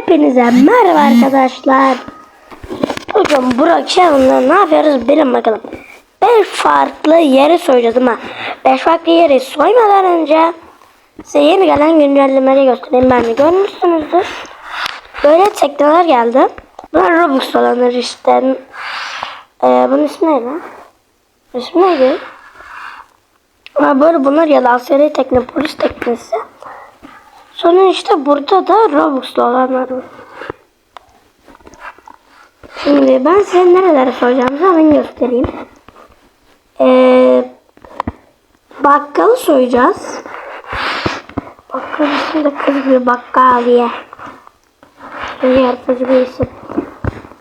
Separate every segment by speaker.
Speaker 1: Hepinize merhaba arkadaşlar. Bugün Burak Channel'da ne yapıyoruz bilin bakalım. 5 farklı yeri soyacağız ama 5 farklı yeri soymadan önce size yeni gelen güncellemeleri göstereyim ben de görmüşsünüzdür. Böyle tekneler geldi. Bunlar Robux olanlar işte. Ee, bunun ismi neydi? İsmi neydi? Böyle bunlar yalan seri tekne polis teknesi. Sonra işte burada da Robux'lu olanlar var. Şimdi ben size nerelere soyacağımızı hemen göstereyim. Ee, bakkalı soyacağız. Bakkal ismi de kız bir bakkal diye. Yaratıcı bir isim.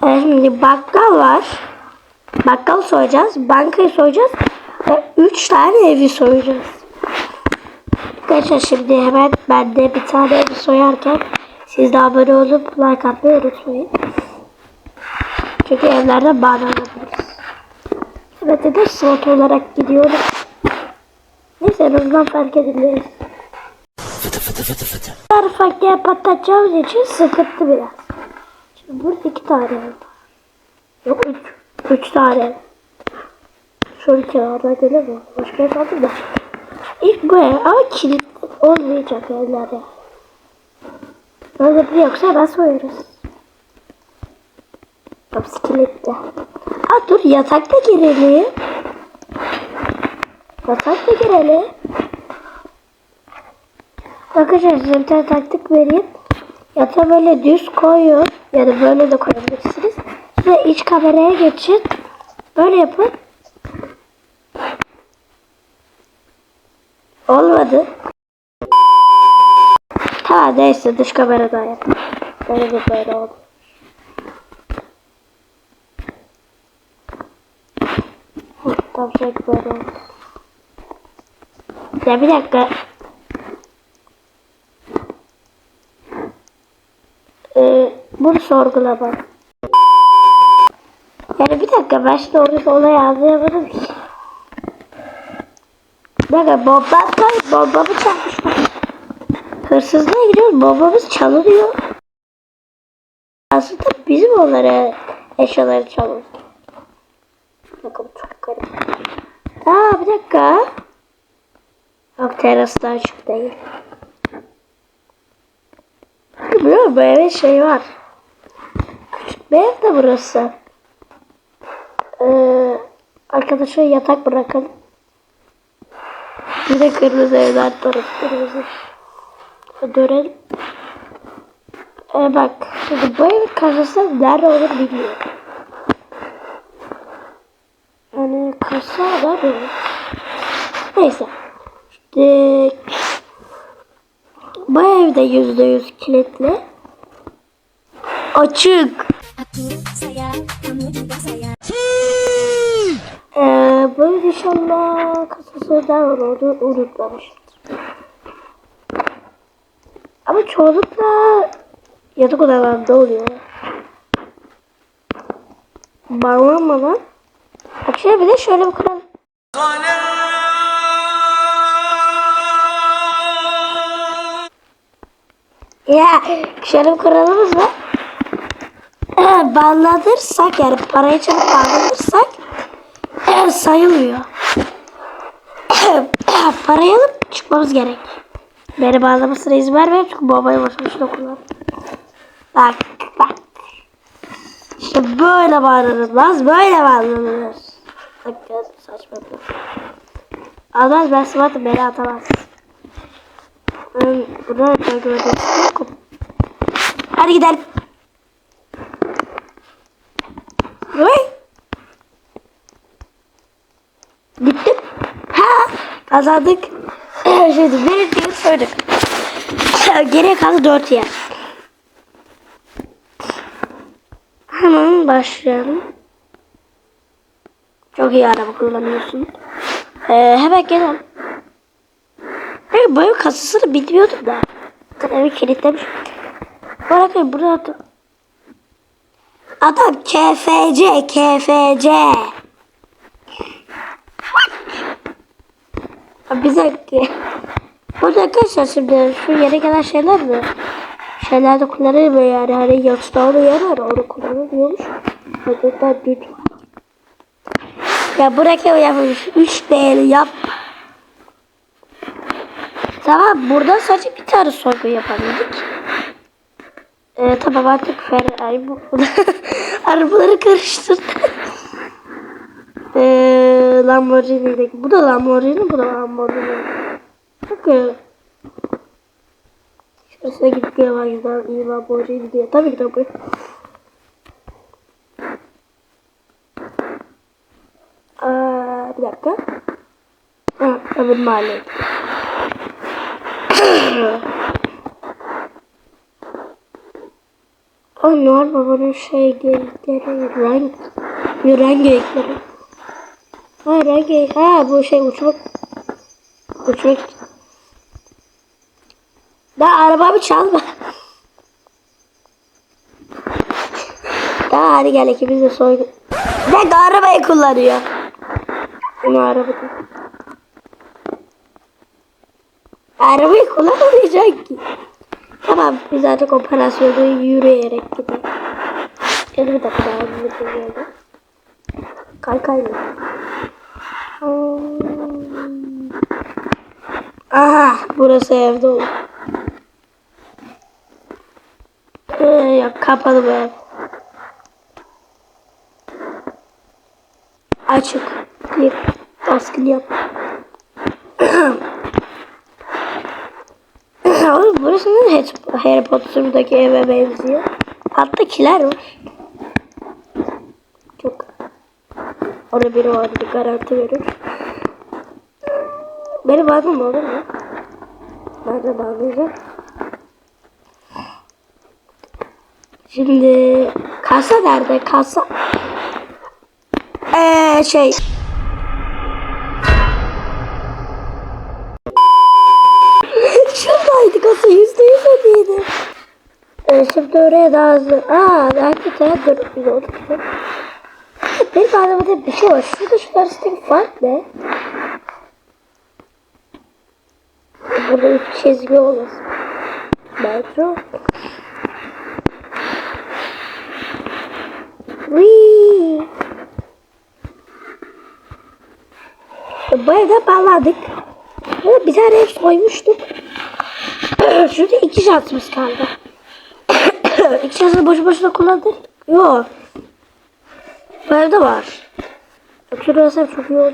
Speaker 1: Ee, şimdi bakkal var. Bakkal soyacağız. Bankayı soyacağız. Ve 3 tane evi soyacağız. Arkadaşlar şimdi hemen ben de bir tane evi soyarken siz de abone olup like atmayı unutmayın. Çünkü evlerden bağlanabiliriz. Evet de slot olarak gidiyorum. Neyse en fark ediliriz. Her farklı patlatacağımız için sıkıntı biraz. Şimdi burada iki tane var. Yok üç. Üç tane. Şöyle kenarda gelir mi? Başka aldım da. İlk bu ev ama kilit olmayacak evlerde. Öyle bir yoksa ben soyarız. Kapısı kilitli. Aa dur yatakta girelim. Yatakta girelim. Arkadaşlar size bir tane taktik vereyim. Yatağı böyle düz koyun ya da böyle de koyabilirsiniz. Size iç kameraya geçin. Böyle yapın. Olmadı. Tamam neyse dış kamerada yap. Böyle de böyle oldu. Tavşak böyle oldu. Ya bir dakika. Ee, bunu sorgula bak. Yani bir dakika ben şimdi orada olay anlayamadım ki. Bakın bomba atmayın bombamı çalmışlar. Hırsızlığa gidiyoruz bombamız çalınıyor. Aslında bizim onlara eşyaları çalıyor. Bakın çok garip. Aa bir dakika. Bak terasta açık değil. Biliyor musun eve şey var. Küçük bir ev de burası. Ee, arkadaşa yatak bırakalım. Bir de kırmızı evler tarafı kırmızı. Dönelim. Ee, bak şimdi bu evin kasası nerede olur bilmiyorum. Yani kasa nerede olur? Neyse. İşte bu evde yüzde yüz kilitli. Açık. Ee, bu inşallah kasası nerede olur unutmamıştır. Ama çoğunlukla yatak odalarında oluyor. Bağlanmadan. Bak şöyle bir de şöyle bir kural. Ya şöyle bir kuralımız var. Bağlanırsak yani parayı çabuk bağlanırsak sayılmıyor. parayı alıp çıkmamız gerek. Beni bağlamasına izin vermiyor çünkü babayı boşmuş dokular. Bak bak. İşte böyle bağlanılmaz, böyle bağlanılır. Bak göz saçma bir. Almaz ben sıvatım beni atamaz. Burada takip edeyim. Hadi gidelim. Oy. Gittim. Ha kazandık. Şimdi bir diye söyledik. Geriye kaldı dört yer. Hemen başlayalım. Çok iyi araba kullanıyorsun. Ee, hemen gelelim. Peki bu ev kasasını bilmiyordum da. Evi kilitlemiş. Bakın burada adam. Adam KFC KFC. Bir dakika. Burada arkadaşlar şimdi şu yere gelen şeyler mi? şeylerde kullanılmıyor yani. Hani yatışta yer var onu kullanılmıyormuş. Hatta düt. Ya bırak ya yapmış. Üç değeri yap. Tamam burada sadece bir tane soygun yapabildik. Ee, tamam artık Ferrari bu. Arabaları karıştırdı. Ee, Lamborghini'deki. Bu da Lamborghini, bu da Lamborghini. Bakın. Şurasına gidip gelen iyi Lamborghini diye. Tabii ki de bu. Aa, bir dakika. Ha, öbür mahalle. O Noel Baba'nın şey geyikleri, renk, renk geyikleri. Ha renk geyik, ha bu şey uçmak, uçmak. Daha arabamı çalma. Daha hadi gel ikimiz de soygun. Ne arabayı kullanıyor. Bunu araba. Arabayı kullanamayacak ki. Tamam biz artık operasyonu yürüyerek gidelim. Şimdi bir dakika daha bir geldi. Kay kay mı? Hmm. Aha burası evde olur. Ee, yok kapalı bu ev. Açık. Bir baskılı yap. Oğlum burası ne Harry Potter'daki eve benziyor. Altta kiler var. Çok. Orada biri vardı garanti verir. Beni bağlama olur mu? Nerede bağlayacağım? Şimdi kasa nerede? Kasa. Eee şey. Şuradaydı kasa yüzde yüz ödeydi. Ee, şimdi oraya daha hızlı. Aa hakikaten dur biz olduk. Benim anlamadığım bir şey var. Şurada şu arasındaki fark ne? Burada bir çizgi olmasın. Metro. Wee. Bu evde bağladık. Ama bir tane ev soymuştuk. Şurada iki şansımız kaldı. iki şansını boşu boşuna kullandık. Yok. Bu evde var. Şurası çok iyi olur.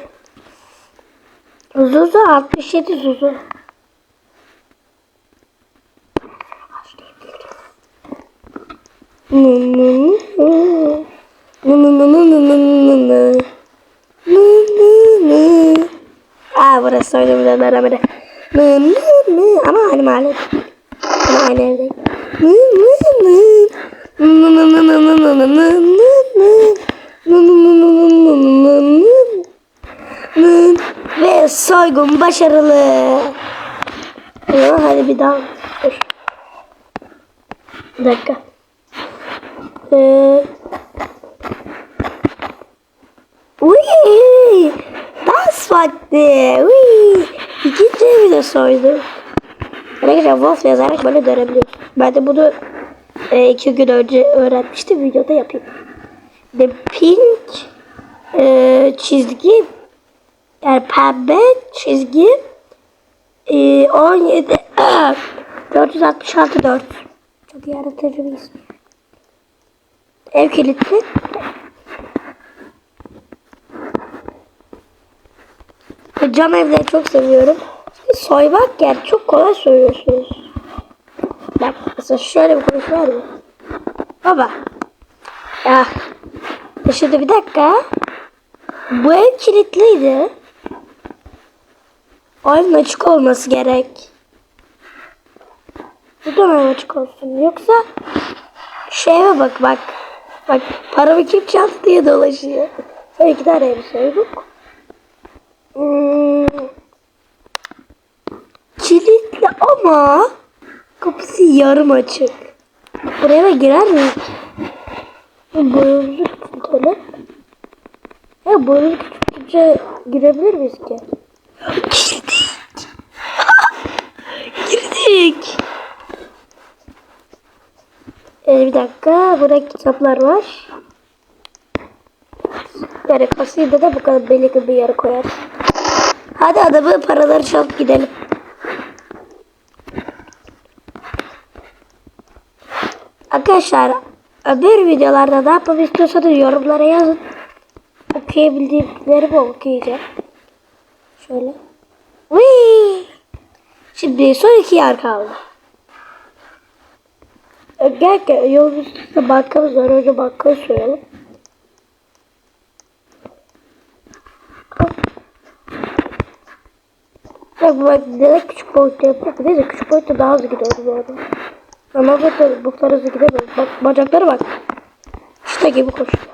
Speaker 1: Zuzu 67 Zuzu. Aa burası öyle bir de beraber. Ama hani mahalle. Ama. Ve soygun başarılı. Hadi bir daha. Bir dakika. Ee, Uy! Dans vakti. Uy! İkinci evi de soydum. Arkadaşlar Wolf yazarak böyle dönebiliyorum. Ben de bunu e, iki gün önce öğrenmiştim. Videoda yapayım. The pink e, çizgi yani pembe çizgi e, 17 466 4 çok yaratıcı bir isim. Ev kilitli. Cam evleri çok seviyorum. Soymak yani çok kolay soyuyorsunuz. Bak mesela şöyle bir kuruş var mı? Baba. Ya. Şimdi bir dakika. Bu ev kilitliydi. O evin açık olması gerek. Bu mı açık olsun? Yoksa şu eve bak bak. Bak paramı kim çaldı diye dolaşıyor. Sonra iki tane ev soyduk. Hmm. Kilitli ama kapısı yarım açık. Buraya da girer miyiz? Boyunluk tutalım. Ya boyunluk tutunca girebilir miyiz ki? Girdik. Ee, bir dakika. Burada kitaplar var. Yani kasaydı da bu kadar belirli bir yere koyar. Hadi adamı paraları çalıp gidelim. Arkadaşlar öbür videolarda ne yapmamı istiyorsanız yorumlara yazın. Okuyabildiklerimi okuyacağım. Şöyle. Whee! Şimdi son iki yer kaldı. E, Gel gel yolun üstünde bakkalımız var. Önce bakkalı soyalım. Bak bak neden küçük boyutta yapıyor? Neyse küçük boyutta daha hızlı gidiyoruz bu arada. Ama bu da bu kadar hızlı gidemiyoruz. Bak bacakları bak. İşte gibi koşuyor.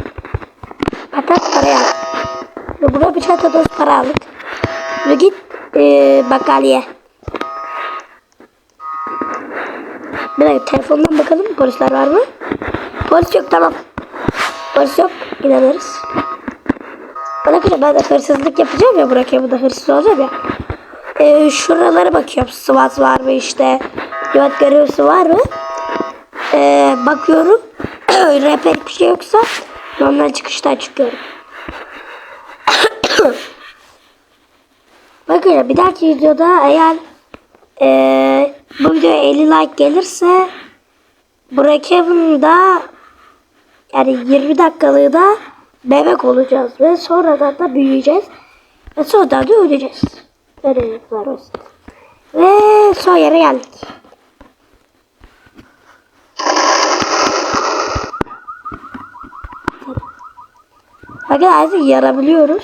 Speaker 1: Patat parayı al. Ve buna bir çanta dolu para aldık. Ve git ee, bakkaliye. Dakika telefondan bakalım polisler var mı? Polis yok tamam. Polis yok gideriz. Bırakacağım ben de hırsızlık yapacağım ya bırakayım bu da hırsız olacağım ya. Ee, şuralara bakıyorum. SWAT var mı işte. Güvenlik görevlisi var mı? Ee, bakıyorum. Rehber bir şey yoksa normal çıkıştan çıkıyorum. Bakın bir dahaki videoda eğer ee, bu videoya 50 like gelirse Brookhaven'da yani 20 dakikalığı da bebek olacağız ve sonradan da büyüyeceğiz ve sonradan da öleceğiz. Böyle var olsun. Ve son yere geldik. Bakın artık yarabiliyoruz.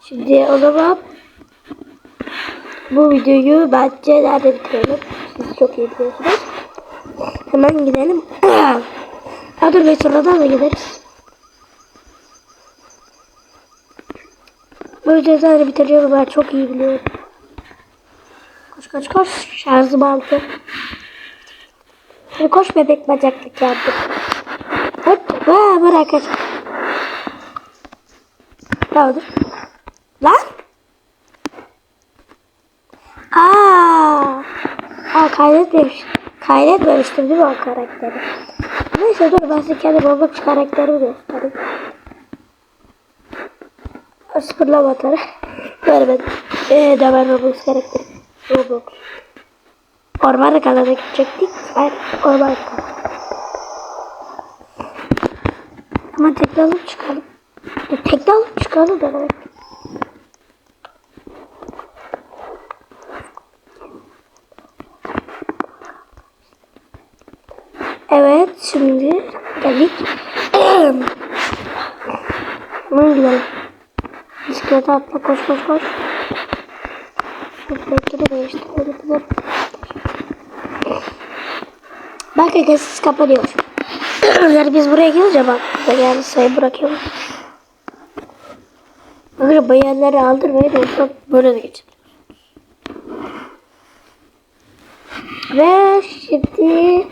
Speaker 1: Şimdi o zaman bu videoyu bence nerede bitirelim? Siz çok iyi biliyorsunuz. Hemen gidelim. ha dur ve sonradan da gideriz. Bu videoyu nerede bitiriyorum ben çok iyi biliyorum. Koş koş koş. Şarjım altı. Hadi koş bebek bacaklık yaptım. Hop. Vaa bırak aç. Ne oldu? Lan? Aa, aa kaydetmemiş. Kaydetmemiştim değil mi o karakteri? Neyse dur ben size kendi Roblox karakterimi göstereyim. Sıfırlama atarı. Görmedim. Ee, de ben Roblox karakteri. Roblox. Orman kanalına gidecektik. Hayır, orman kanalı. Ama tekne alıp çıkalım. Ya, tekne alıp çıkalım da Evet şimdi geldik. Hemen gidelim. Bisiklete atla koş koş koş. De değiştirelim. Bak arkadaşlar kapanıyor. yani biz buraya gelince bak. Yani sayı bırakıyorum. Bakın bayanları aldırmayın. Yoksa böyle de geçin. Ve şimdi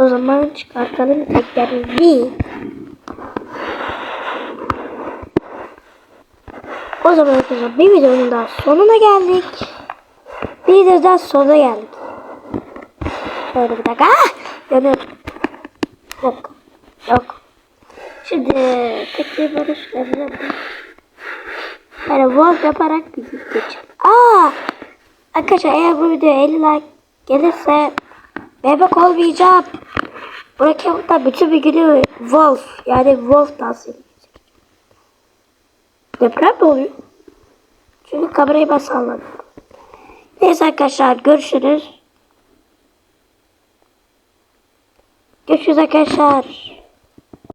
Speaker 1: o zaman çıkartalım teklerimizi. O zaman arkadaşlar bir videonun daha sonuna geldik. Bir videonun daha sonuna geldik. Şöyle bir dakika. Ah! Yanıyorum. Yok. Yok. Şimdi tekrar barışlarını yapayım. Yani wolf yaparak bir geçelim. Aa! Arkadaşlar eğer bu videoya 50 like gelirse bebek olmayacağım. Bırakıyorum bütün bir günü wolf yani wolf dansı edecek. Deprem mi oluyor? Çünkü kamerayı ben salladım. Neyse arkadaşlar görüşürüz. Görüşürüz arkadaşlar.